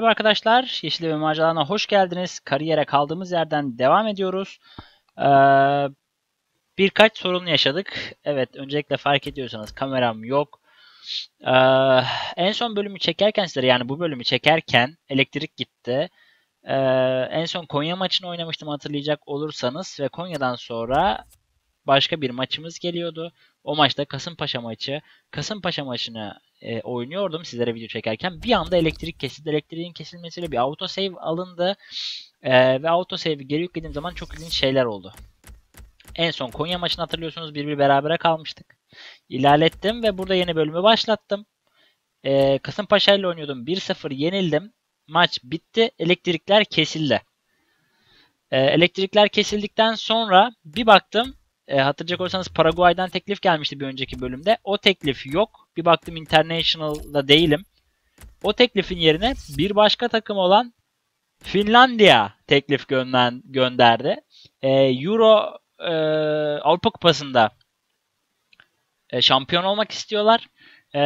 Merhaba arkadaşlar, Yeşil ve Maceralarına hoş geldiniz. Kariyere kaldığımız yerden devam ediyoruz. Ee, birkaç sorun yaşadık. Evet, öncelikle fark ediyorsanız kameram yok. Ee, en son bölümü çekerken sizlere yani bu bölümü çekerken elektrik gitti. Ee, en son Konya maçını oynamıştım hatırlayacak olursanız ve Konya'dan sonra başka bir maçımız geliyordu. O maçta Kasımpaşa maçı. Kasımpaşa maçını e, oynuyordum sizlere video çekerken. Bir anda elektrik kesildi. Elektriğin kesilmesiyle bir autosave alındı. E, ve autosave'i geri yüklediğim zaman çok ilginç şeyler oldu. En son Konya maçını hatırlıyorsunuz. Bir berabere kalmıştık. İlerlettim ve burada yeni bölümü başlattım. E, Kasımpaşa ile oynuyordum. 1-0 yenildim. Maç bitti. Elektrikler kesildi. E, elektrikler kesildikten sonra bir baktım e, hatırlayacak olursanız Paraguay'dan teklif gelmişti bir önceki bölümde. O teklif yok. Bir baktım International'da değilim. O teklifin yerine bir başka takım olan Finlandiya teklif gönder gönderdi. E, Euro e, Avrupa Kupası'nda e, şampiyon olmak istiyorlar. E,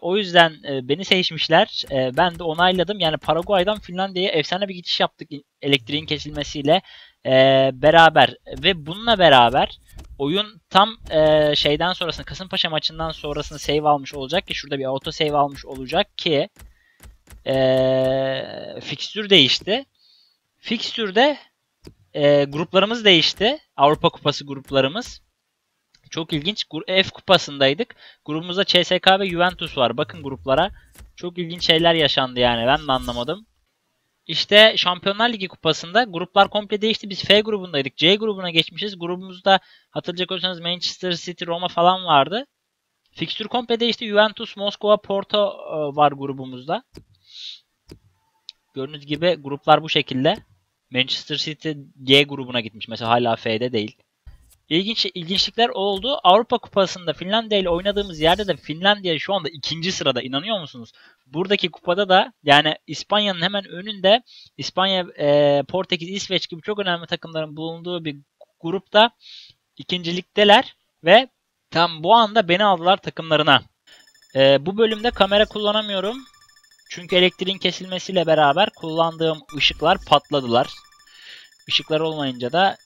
o yüzden e, beni seçmişler. E, ben de onayladım. Yani Paraguay'dan Finlandiya'ya efsane bir geçiş yaptık elektriğin kesilmesiyle e, beraber. Ve bununla beraber oyun tam e, şeyden sonrasını Kasımpaşa maçından sonrasını save almış olacak ki şurada bir auto save almış olacak ki e, fikstür değişti. Fikstürde e, gruplarımız değişti. Avrupa Kupası gruplarımız. Çok ilginç. F kupasındaydık. Grubumuzda CSK ve Juventus var. Bakın gruplara. Çok ilginç şeyler yaşandı yani. Ben de anlamadım. İşte Şampiyonlar Ligi kupasında gruplar komple değişti. Biz F grubundaydık. C grubuna geçmişiz. Grubumuzda hatırlayacak olursanız Manchester City, Roma falan vardı. Fikstür komple değişti. Juventus, Moskova, Porto e, var grubumuzda. Gördüğünüz gibi gruplar bu şekilde. Manchester City G grubuna gitmiş. Mesela hala F'de değil. İlginç ilginçlikler oldu. Avrupa Kupası'nda Finlandiya ile oynadığımız yerde de Finlandiya şu anda ikinci sırada. İnanıyor musunuz? Buradaki kupada da yani İspanya'nın hemen önünde İspanya, e, Portekiz, İsveç gibi çok önemli takımların bulunduğu bir grupta ikincilikteler ve tam bu anda beni aldılar takımlarına. E, bu bölümde kamera kullanamıyorum. Çünkü elektriğin kesilmesiyle beraber kullandığım ışıklar patladılar. Işıklar olmayınca da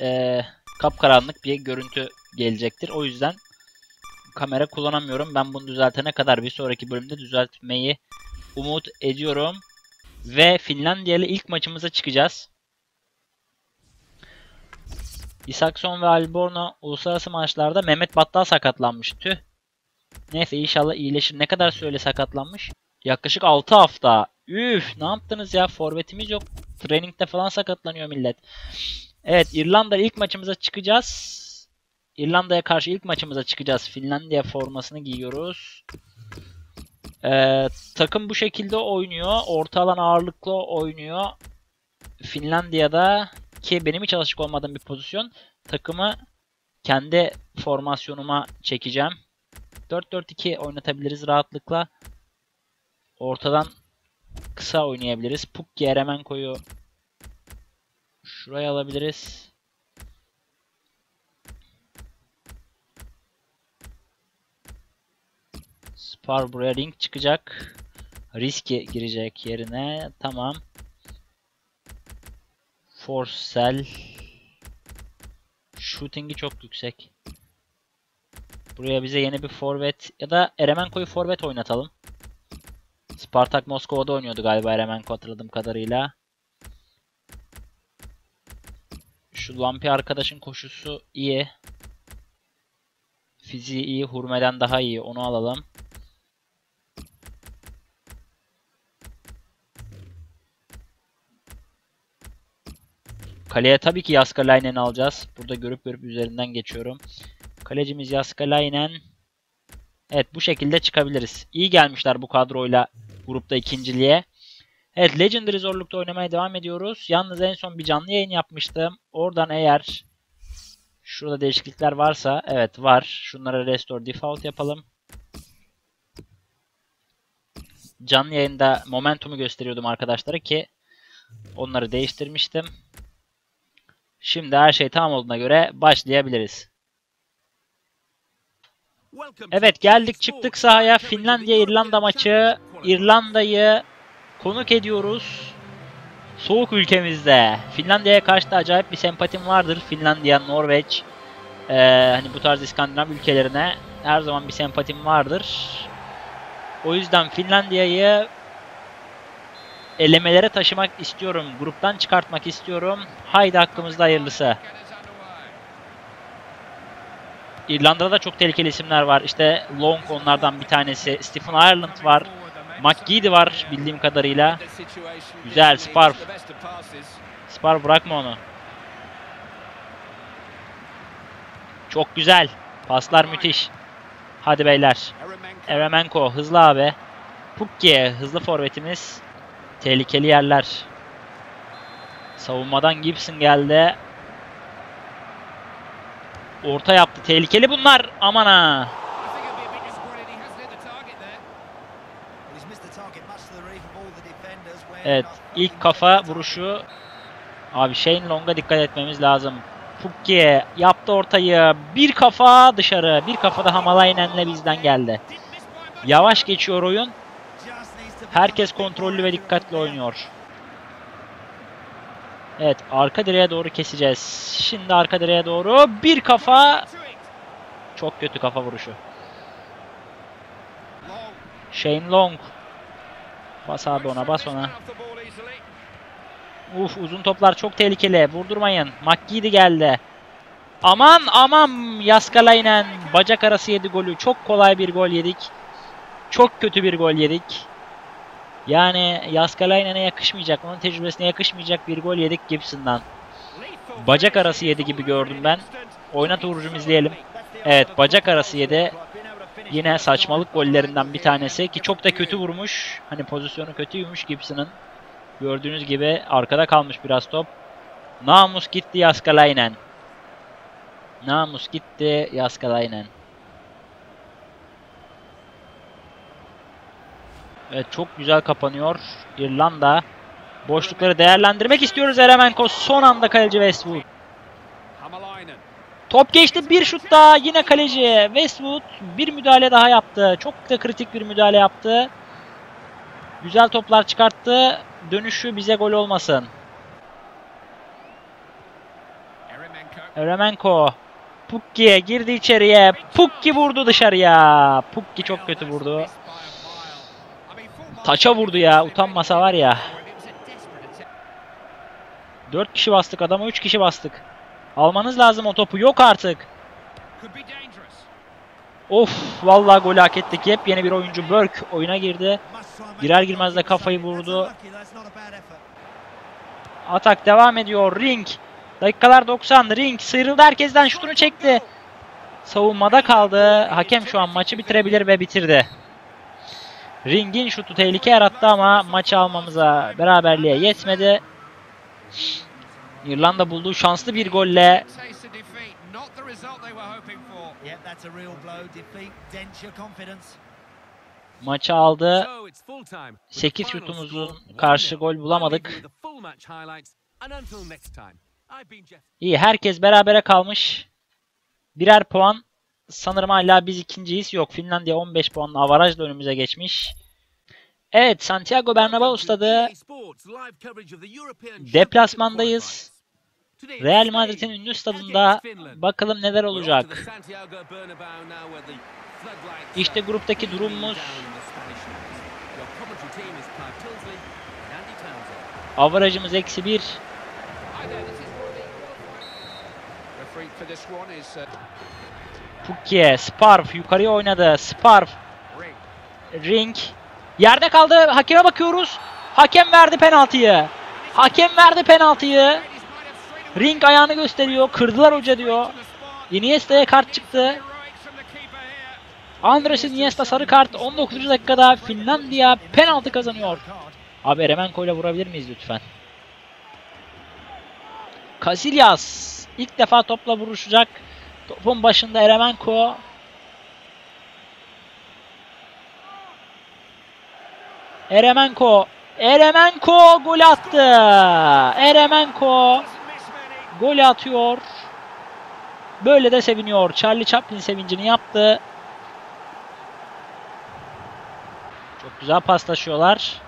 e, kapkaranlık bir görüntü gelecektir. O yüzden kamera kullanamıyorum. Ben bunu düzeltene kadar bir sonraki bölümde düzeltmeyi umut ediyorum. Ve Finlandiya ile ilk maçımıza çıkacağız. Isakson ve Alborno uluslararası maçlarda Mehmet Battal sakatlanmış. Tüh. Neyse inşallah iyileşir. Ne kadar süreyle sakatlanmış? Yaklaşık 6 hafta. Üf ne yaptınız ya? Forvetimiz yok. Trainingde falan sakatlanıyor millet. Evet İrlanda ilk maçımıza çıkacağız. İrlanda'ya karşı ilk maçımıza çıkacağız. Finlandiya formasını giyiyoruz. Ee, takım bu şekilde oynuyor. Orta alan ağırlıklı oynuyor. Finlandiya'da ki benim hiç alışık olmadığım bir pozisyon. Takımı kendi formasyonuma çekeceğim. 4-4-2 oynatabiliriz rahatlıkla. Ortadan kısa oynayabiliriz. Pukki Eremenko'yu şuraya alabiliriz. Spar buraya çıkacak. Riski girecek yerine. Tamam. Force cell. Shooting'i çok yüksek. Buraya bize yeni bir forvet ya da Eremenko'yu forvet oynatalım. Spartak Moskova'da oynuyordu galiba Eremenko hatırladığım kadarıyla. Şu Lampi arkadaşın koşusu iyi. Fiziği iyi. Hurmeden daha iyi. Onu alalım. Kaleye tabii ki Yaskalainen alacağız. Burada görüp görüp üzerinden geçiyorum. Kalecimiz Yaskalainen. Evet bu şekilde çıkabiliriz. İyi gelmişler bu kadroyla grupta ikinciliğe. Evet Legendary zorlukta oynamaya devam ediyoruz. Yalnız en son bir canlı yayın yapmıştım. Oradan eğer şurada değişiklikler varsa evet var. Şunlara restore default yapalım. Canlı yayında momentumu gösteriyordum arkadaşlara ki onları değiştirmiştim. Şimdi her şey tamam olduğuna göre başlayabiliriz. Evet geldik çıktık sahaya. Finlandiya İrlanda maçı. İrlanda'yı konuk ediyoruz. Soğuk ülkemizde. Finlandiya'ya karşı da acayip bir sempatim vardır. Finlandiya, Norveç, ee, hani bu tarz İskandinav ülkelerine her zaman bir sempatim vardır. O yüzden Finlandiya'yı elemelere taşımak istiyorum. Gruptan çıkartmak istiyorum. Haydi hakkımızda hayırlısı. İrlanda'da da çok tehlikeli isimler var. İşte Long onlardan bir tanesi. Stephen Ireland var. McGeady var bildiğim kadarıyla. Güzel, Sparf. Spar bırakma onu. Çok güzel. Paslar müthiş. Hadi beyler. Eremenko hızlı abi. Pukki hızlı forvetimiz. Tehlikeli yerler. Savunmadan Gibson geldi. Orta yaptı. Tehlikeli bunlar. Aman ha. Evet. ilk kafa vuruşu. Abi Shane Long'a dikkat etmemiz lazım. Pukki yaptı ortayı. Bir kafa dışarı. Bir kafa da Hamalainen'le bizden geldi. Yavaş geçiyor oyun. Herkes kontrollü ve dikkatli oynuyor. Evet arka direğe doğru keseceğiz. Şimdi arka direğe doğru bir kafa. Çok kötü kafa vuruşu. Shane Long. Bas abi ona bas ona. Uf uzun toplar çok tehlikeli. Vurdurmayın. McGeady geldi. Aman aman Yaskalainen bacak arası yedi golü. Çok kolay bir gol yedik. Çok kötü bir gol yedik. Yani Yaskalainen'e yakışmayacak, onun tecrübesine yakışmayacak bir gol yedik Gibson'dan. Bacak arası yedi gibi gördüm ben. Oynat Uğur'cum izleyelim. Evet bacak arası yedi. Yine saçmalık gollerinden bir tanesi ki çok da kötü vurmuş. Hani pozisyonu kötüymüş Gibson'ın. Gördüğünüz gibi arkada kalmış biraz top. Namus gitti Yaskalainen. Namus gitti Yaskalainen. Evet çok güzel kapanıyor. İrlanda. Boşlukları değerlendirmek istiyoruz Eremenko. Son anda kaleci Westwood. Top geçti bir şut daha yine kaleci Westwood bir müdahale daha yaptı. Çok da kritik bir müdahale yaptı. Güzel toplar çıkarttı. Dönüşü bize gol olmasın. Eremenko. Pukki'ye girdi içeriye. Pukki vurdu dışarıya. Pukki çok kötü vurdu. Taça vurdu ya. Utanmasa var ya. 4 kişi bastık adama 3 kişi bastık. Almanız lazım o topu. Yok artık. Of vallahi gol hak ettik. Yepyeni bir oyuncu Burke oyuna girdi. Girer girmez de kafayı vurdu. Atak devam ediyor. Ring. Dakikalar 90. Ring sıyrıldı herkesten şutunu çekti. Savunmada kaldı. Hakem şu an maçı bitirebilir ve bitirdi. Ring'in şutu tehlike yarattı ama maçı almamıza beraberliğe yetmedi. İrlanda bulduğu şanslı bir golle maçı aldı. 8 şutumuzun karşı gol bulamadık. İyi herkes berabere kalmış. Birer puan. Sanırım hala biz ikinciyiz. Yok Finlandiya 15 puanla avarajla önümüze geçmiş. Evet Santiago Bernabéu stadı. Deplasmandayız. Real Madrid'in ünlü stadında bakalım neler olacak. İşte gruptaki durumumuz. Avarajımız eksi bir. Pukki, Sparf yukarıya oynadı. Sparf. Ring. Yerde kaldı. Hakeme bakıyoruz. Hakem verdi penaltıyı. Hakem verdi penaltıyı. Ring ayağını gösteriyor. Kırdılar hoca diyor. Iniesta'ya kart çıktı. Andres Iniesta sarı kart 19. dakikada Finlandiya penaltı kazanıyor. Abi Eremenko ile vurabilir miyiz lütfen? Casillas ilk defa topla vuruşacak. Topun başında Eremenko. Eremenko. Eremenko gol attı. Eremenko gol atıyor. Böyle de seviniyor. Charlie Chaplin sevincini yaptı. Çok güzel paslaşıyorlar.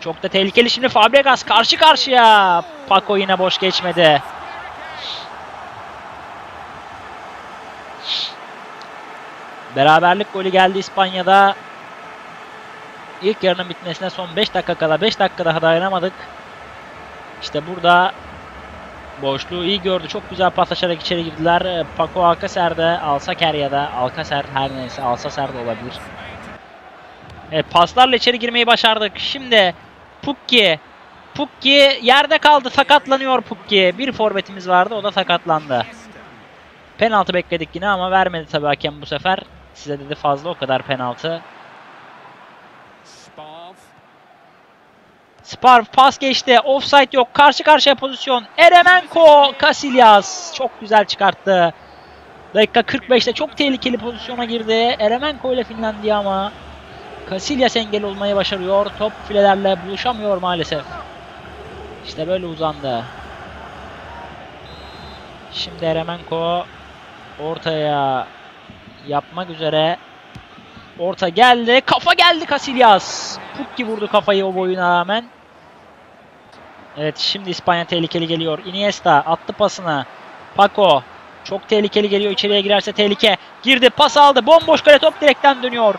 Çok da tehlikeli şimdi Fabregas karşı karşıya. Paco yine boş geçmedi. Beraberlik golü geldi İspanya'da. İlk yarının bitmesine son 5 dakika kala 5 dakika daha dayanamadık. İşte burada boşluğu iyi gördü. Çok güzel paslaşarak içeri girdiler. Paco Alcacer'de, Alsaker ya da Alcacer her neyse Alsacer de olabilir. Evet paslarla içeri girmeyi başardık. Şimdi Pukki. Pukki yerde kaldı. Sakatlanıyor Pukki. Bir forvetimiz vardı. O da sakatlandı. Penaltı bekledik yine ama vermedi tabii hakem bu sefer. Size dedi fazla o kadar penaltı. Sparv. Sparv pas geçti. Offside yok. Karşı karşıya pozisyon. Eremenko. Casillas. Çok güzel çıkarttı. Dakika 45'te çok tehlikeli pozisyona girdi. Eremenko ile Finlandiya ama Casillas engel olmayı başarıyor. Top filelerle buluşamıyor maalesef. İşte böyle uzandı. Şimdi Eremenko ortaya yapmak üzere. Orta geldi. Kafa geldi Casillas. Pukki vurdu kafayı o boyuna rağmen. Evet şimdi İspanya tehlikeli geliyor. Iniesta attı pasını. Paco çok tehlikeli geliyor. İçeriye girerse tehlike. Girdi pas aldı. Bomboş kale top direkten dönüyor.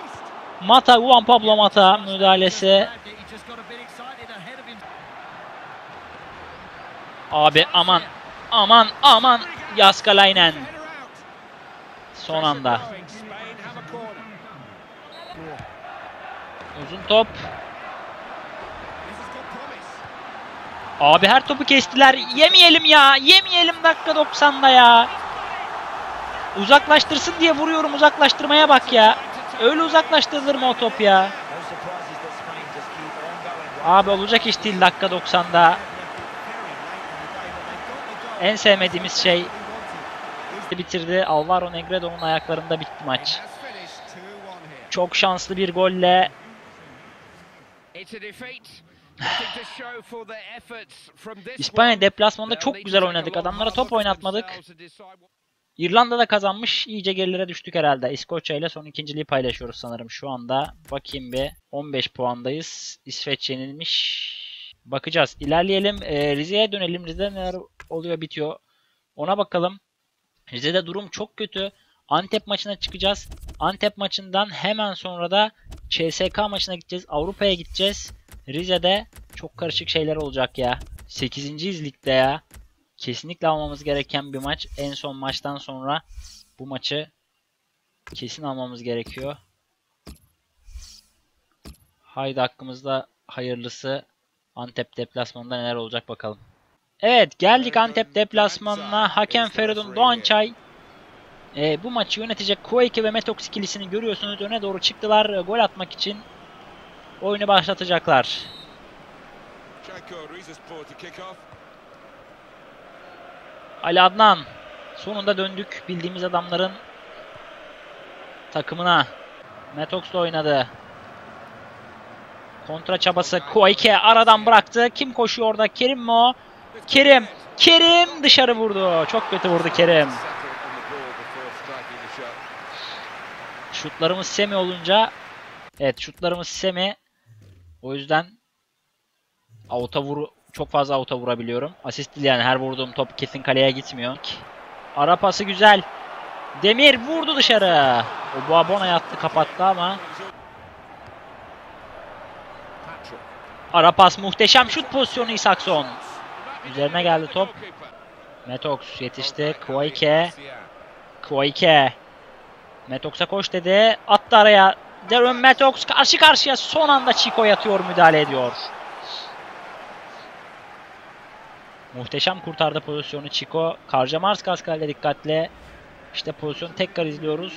Mata, Juan Pablo Mata müdahalesi. Abi aman aman aman Yaskalainen son anda. Uzun top. Abi her topu kestiler. Yemeyelim ya. Yemeyelim dakika 90'da ya. Uzaklaştırsın diye vuruyorum. Uzaklaştırmaya bak ya. Öyle uzaklaştırılır mı o top ya? Abi olacak iş değil dakika 90'da. En sevmediğimiz şey bitirdi. Alvaro Negredo'nun ayaklarında bitti maç. Has finished 2-1 here. Çok şanslı bir golle İspanya They'll çok güzel oynadık. Adamlara top oynatmadık. themselves to decide what- İrlanda da kazanmış. İyice gerilere düştük herhalde. İskoçya ile son ikinciliği paylaşıyoruz sanırım şu anda. Bakayım bir. 15 puandayız. İsveç yenilmiş. Bakacağız. İlerleyelim. Ee, Rize'ye dönelim. Rize'de neler oluyor bitiyor. Ona bakalım. Rize'de durum çok kötü. Antep maçına çıkacağız. Antep maçından hemen sonra da CSK maçına gideceğiz. Avrupa'ya gideceğiz. Rize'de çok karışık şeyler olacak ya. 8. ligde ya. Kesinlikle almamız gereken bir maç. En son maçtan sonra bu maçı kesin almamız gerekiyor. Haydi hakkımızda hayırlısı Antep deplasmanında neler olacak bakalım. Evet geldik Antep deplasmanına. Hakem Feridun Doğançay e, bu maçı yönetecek Koike ve Metox ikilisini görüyorsunuz. Öne doğru çıktılar gol atmak için. Oyunu başlatacaklar. Ali Adnan. Sonunda döndük bildiğimiz adamların takımına. Metox da oynadı. Kontra çabası Koike aradan bıraktı. Kim koşuyor orada? Kerim mi o? Kerim. Kerim dışarı vurdu. Çok kötü vurdu Kerim. Şutlarımız semi olunca evet şutlarımız semi. O yüzden avuta vur çok fazla avuta vurabiliyorum. Asist değil yani her vurduğum top kesin kaleye gitmiyor. Ara pası güzel. Demir vurdu dışarı. O Buabona yattı kapattı ama ara pas muhteşem şut pozisyonu Isakson. Üzerine geldi top. Metox yetişti. Koike. Koike. Metox'a koş dedi. Attı araya. Darren Metox karşı karşıya son anda Chico yatıyor müdahale ediyor. Muhteşem kurtardı pozisyonu Chico. Karjamars Kaskal'le dikkatle. İşte pozisyonu tekrar izliyoruz.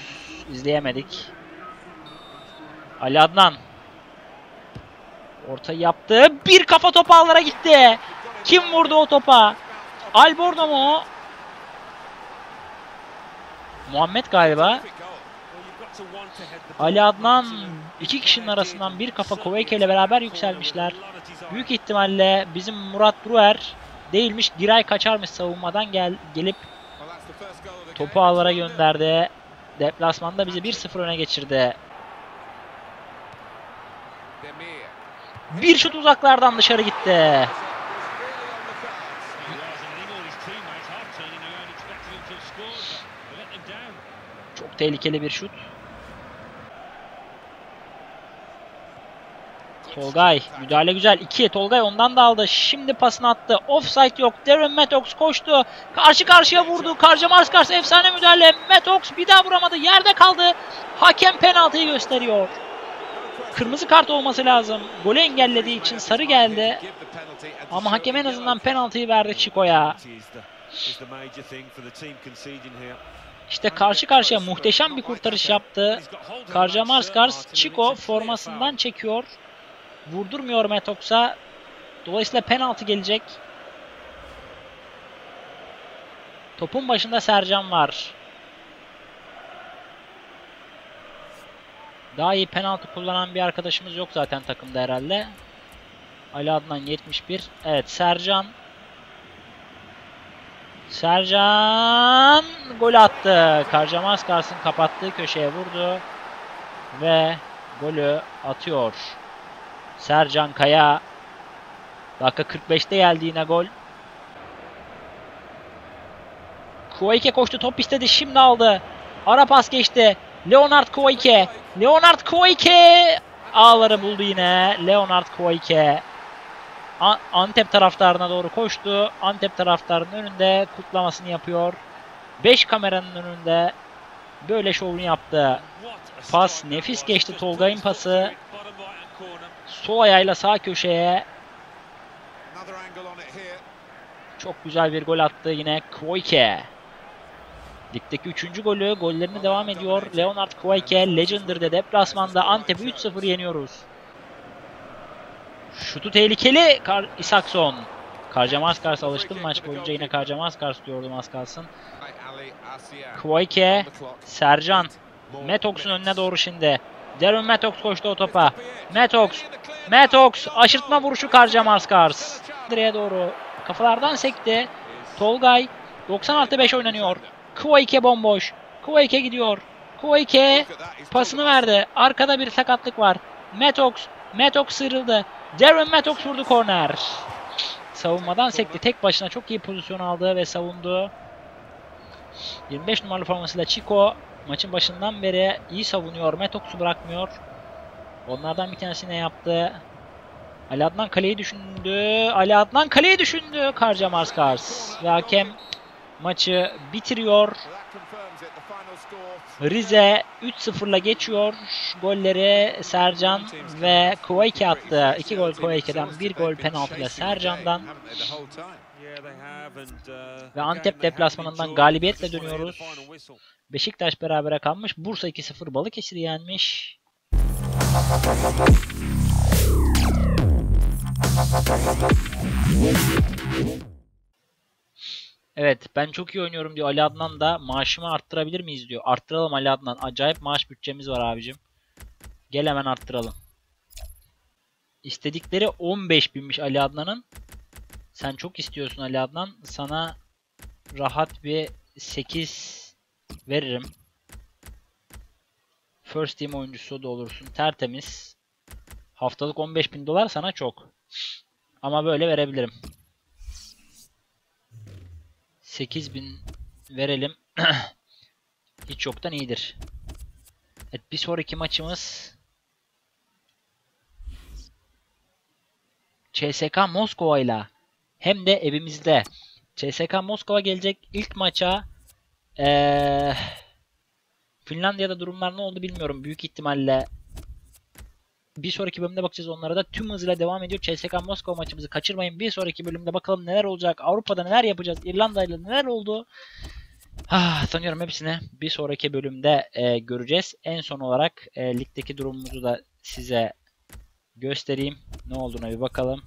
İzleyemedik. Ali Adnan. Ortayı yaptı. Bir kafa topu ağlara gitti. Kim vurdu o topa? Alborno mu o? Muhammed galiba. Ali Adnan iki kişinin arasından bir kafa Koveyke ile beraber yükselmişler. Büyük ihtimalle bizim Murat Bruer değilmiş. Giray kaçarmış savunmadan gel gelip topu ağlara gönderdi. Deplasmanda bizi 1-0 öne geçirdi. Bir şut uzaklardan dışarı gitti. Çok tehlikeli bir şut. Tolgay müdahale güzel. 2'ye Tolgay ondan da aldı. Şimdi pasını attı. Offside yok. Darren Mattox koştu. Karşı karşıya vurdu. Karca Marskars efsane müdahale. Mattox bir daha vuramadı. Yerde kaldı. Hakem penaltıyı gösteriyor. Kırmızı kart olması lazım. Golü engellediği için sarı geldi. Ama hakem en azından penaltıyı verdi Chico'ya. İşte karşı karşıya muhteşem bir kurtarış yaptı. Karca Marskars Chico formasından çekiyor. Vurdurmuyor Metox'a. Dolayısıyla penaltı gelecek. Topun başında Sercan var. Daha iyi penaltı kullanan bir arkadaşımız yok zaten takımda herhalde. Ali Adnan 71. Evet Sercan. Sercan gol attı. Karca Maskars'ın kapattığı köşeye vurdu. Ve golü atıyor. Sercan Kaya. Dakika 45'te geldi yine gol. Koike koştu top istedi şimdi aldı. Ara pas geçti. Leonard Koike. Leonard Koike ağları buldu yine. Leonard Koike. Antep taraftarına doğru koştu. Antep taraftarının önünde kutlamasını yapıyor. 5 kameranın önünde böyle şovunu yaptı. Pas nefis geçti Tolgay'ın pası. Sol ayağıyla sağ köşeye çok güzel bir gol attı yine Koike. Ligdeki 3. golü gollerini devam ediyor. Leonard Koike Legendary'de deplasmanda Antep'i 3-0 yeniyoruz. Şutu tehlikeli Kar Isakson. Karca Maskars alıştım maç boyunca yine Karca Maskars diyordum az kalsın. Koike, Sercan, Metox'un önüne doğru şimdi. Darren Metox koştu o topa. Metox, Metox aşırtma vuruşu Karca Maskars. Direğe doğru kafalardan sekti. Tolgay 90 artı 5 oynanıyor. Koike bomboş. Koike gidiyor. Koike pasını verdi. Arkada bir sakatlık var. Metox, Metox sıyrıldı. Darren Metox vurdu korner. Savunmadan sekti. Tek başına çok iyi pozisyon aldı ve savundu. 25 numaralı formasıyla Chico maçın başından beri iyi savunuyor. Metox'u bırakmıyor. Onlardan bir tanesini yaptı. Ali Adnan kaleyi düşündü. Ali Adnan kaleyi düşündü. Karca Marskars. Ve hakem maçı bitiriyor. Rize 3-0'la geçiyor. Golleri Sercan ve Kovaike attı. 2 gol Kovaike'den, 1 gol penaltıyla Sercan'dan. Ve Antep deplasmanından galibiyetle dönüyoruz. Beşiktaş berabere kalmış. Bursa 2-0 Balıkesir'i yenmiş. Evet ben çok iyi oynuyorum diyor Ali Adnan da maaşımı arttırabilir miyiz diyor. Arttıralım Ali Adnan. Acayip maaş bütçemiz var abicim. Gel hemen arttıralım. İstedikleri 15 binmiş Ali Adnan'ın. Sen çok istiyorsun Ali Adnan. Sana rahat bir 8 veririm. First team oyuncusu da olursun. Tertemiz. Haftalık 15 bin dolar sana çok. Ama böyle verebilirim. 8000 verelim. Hiç yoktan iyidir. Evet bir sonraki maçımız CSK Moskova ile hem de evimizde. CSK Moskova gelecek ilk maça ee, Finlandiya'da durumlar ne oldu bilmiyorum. Büyük ihtimalle bir sonraki bölümde bakacağız onlara da. Tüm hızıyla devam ediyor. CSK Moskova maçımızı kaçırmayın. Bir sonraki bölümde bakalım neler olacak. Avrupa'da neler yapacağız. İrlanda ile neler oldu. Ah, sanıyorum hepsini bir sonraki bölümde e, göreceğiz. En son olarak e, ligdeki durumumuzu da size göstereyim. Ne olduğuna bir bakalım.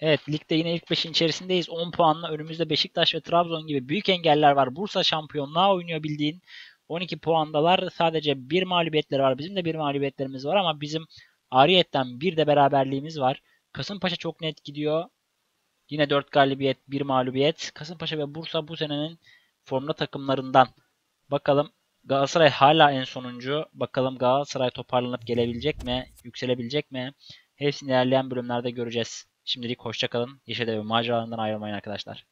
Evet ligde yine ilk 5'in içerisindeyiz. 10 puanla önümüzde Beşiktaş ve Trabzon gibi büyük engeller var. Bursa şampiyonluğa oynuyor bildiğin. 12 puandalar. Sadece bir mağlubiyetleri var. Bizim de bir mağlubiyetlerimiz var ama bizim ariyetten bir de beraberliğimiz var. Kasımpaşa çok net gidiyor. Yine 4 galibiyet, 1 mağlubiyet. Kasımpaşa ve Bursa bu senenin formda takımlarından. Bakalım Galatasaray hala en sonuncu. Bakalım Galatasaray toparlanıp gelebilecek mi? Yükselebilecek mi? Hepsini ilerleyen bölümlerde göreceğiz. Şimdilik hoşçakalın. Yeşildev maceralarından ayrılmayın arkadaşlar.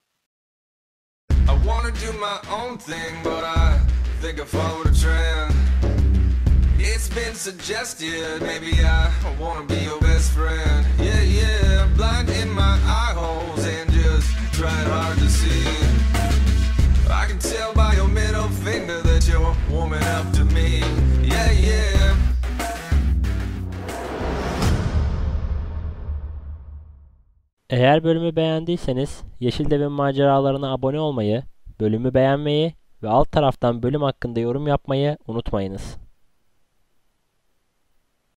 It's been suggested, maybe I wanna be your best friend. Yeah, yeah, blind in my eye holes and just trying hard to see. I can tell Eğer bölümü beğendiyseniz Yeşil Devin maceralarına abone olmayı, bölümü beğenmeyi ve alt taraftan bölüm hakkında yorum yapmayı unutmayınız.